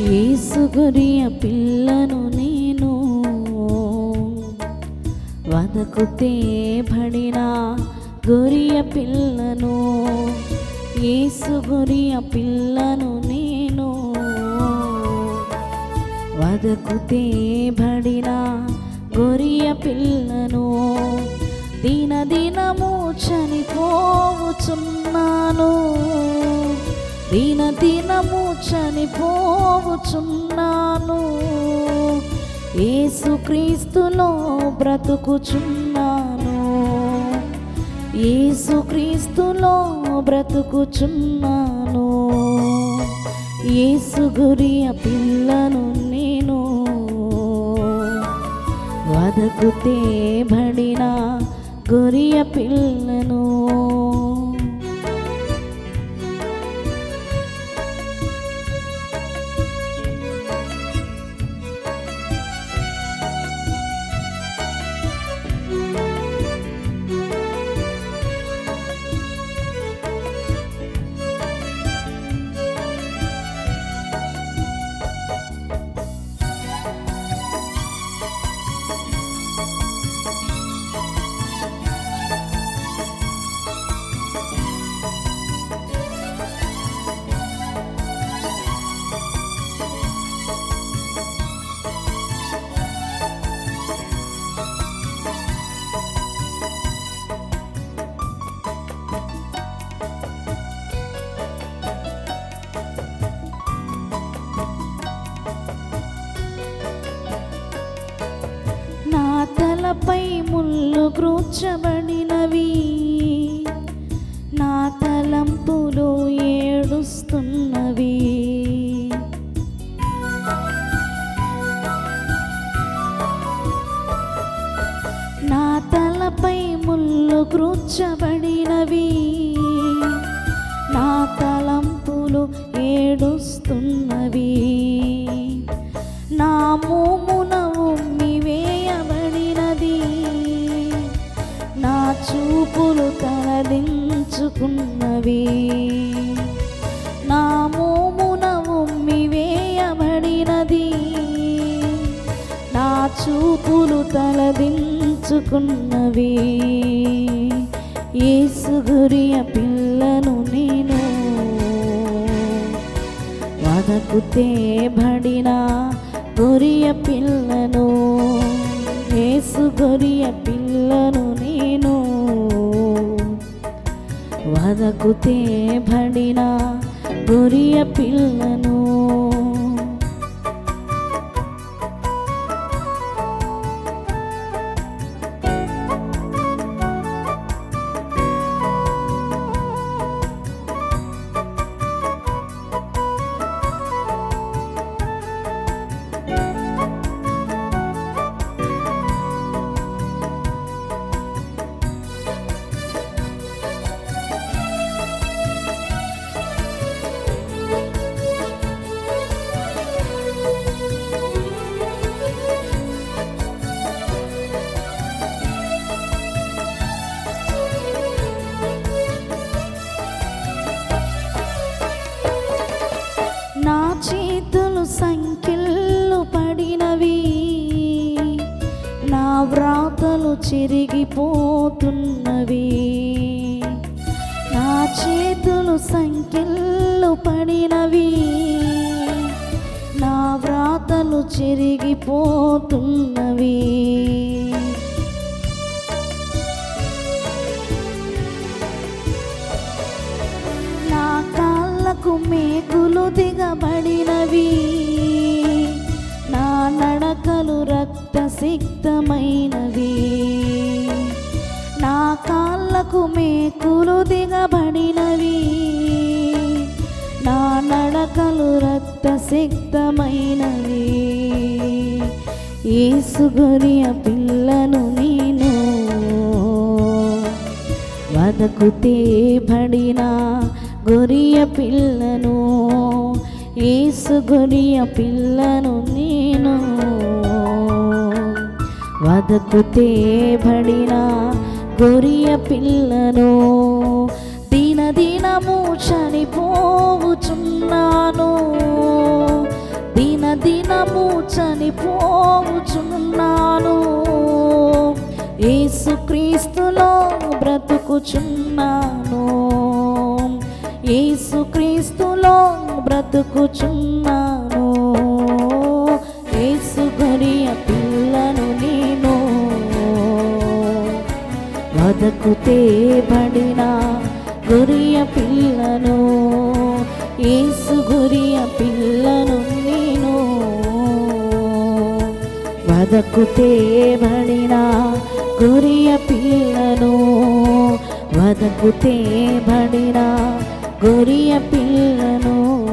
ఏసు గొరియ పిల్లను నేను వదకు తేబడిన గొరియ పిల్లను ఏసు గొరియ పిల్లను నేను వదకు తేబడిన గొరియ పిల్లను దిన దినము చనిపోవుచున్నాను. నిత్యము చనిపోవుచున్నాను. ఏసుక్రీస్తులో బ్రతుకుచున్నాను. ఏసుక్రీస్తులో బ్రతుకుచున్నాను. ఏసు గురియ పిల్లను నేను వదకు తేబడిన గొరియ పిల్లను తలపై ముళ్ళు గ్రూచబడినవి నా తలంపులు ఏడుస్తున్నవి. నా తలపై ముళ్ళు గ్రూచబడినవి నా తలంపులు ఏడుస్తున్నవి. తలదించుకున్నవి నా మోమున ఉమ్మి వేయబడినది. నా చూపులు తలదించుకున్నవి. యేసు పిల్లను నేను వదకు తేబడిన గొరియ పిల్లను. ఏసుగొరియ పిల్లను వదకు తేబడిన గొరియ పిల్లను వ్రాతలు చిరిగిపోతున్నవి. నా చేతులు సంఖ్యలు పడినవి. నా వ్రాతలు చిరిగిపోతున్నవి. నా కాళ్ళకు మేకులు దిగబడినవి. నా నడకలు రక్తసిక్తమైనవి. నా కాళ్ళకు మేకులు దిగబడినవి. నా నడకలు రక్తసిక్తమైనవి. ఏసుగొరియ పిల్లను నేను వదకు తేబడిన గొరియ పిల్లను ఏసు గొరియ పిల్లను నేను వదకు తేబడిన గొరియ పిల్లను దిన దినము చనిపోవుచున్నాను. చనిపోవుచున్నాను. ఏసుక్రీస్తులో బ్రతుకుచున్నాను. ఏసుక్రీస్తులో బ్రతుకుచున్నాను. యేసు గొరియ పిల్లను నేను వదకు తేబడిన గొరియ పిల్లను ఏసు గొరియ పిల్లను నేను వదకు తేబడిన గొరియ పిల్లను వదకు తేబడిన what do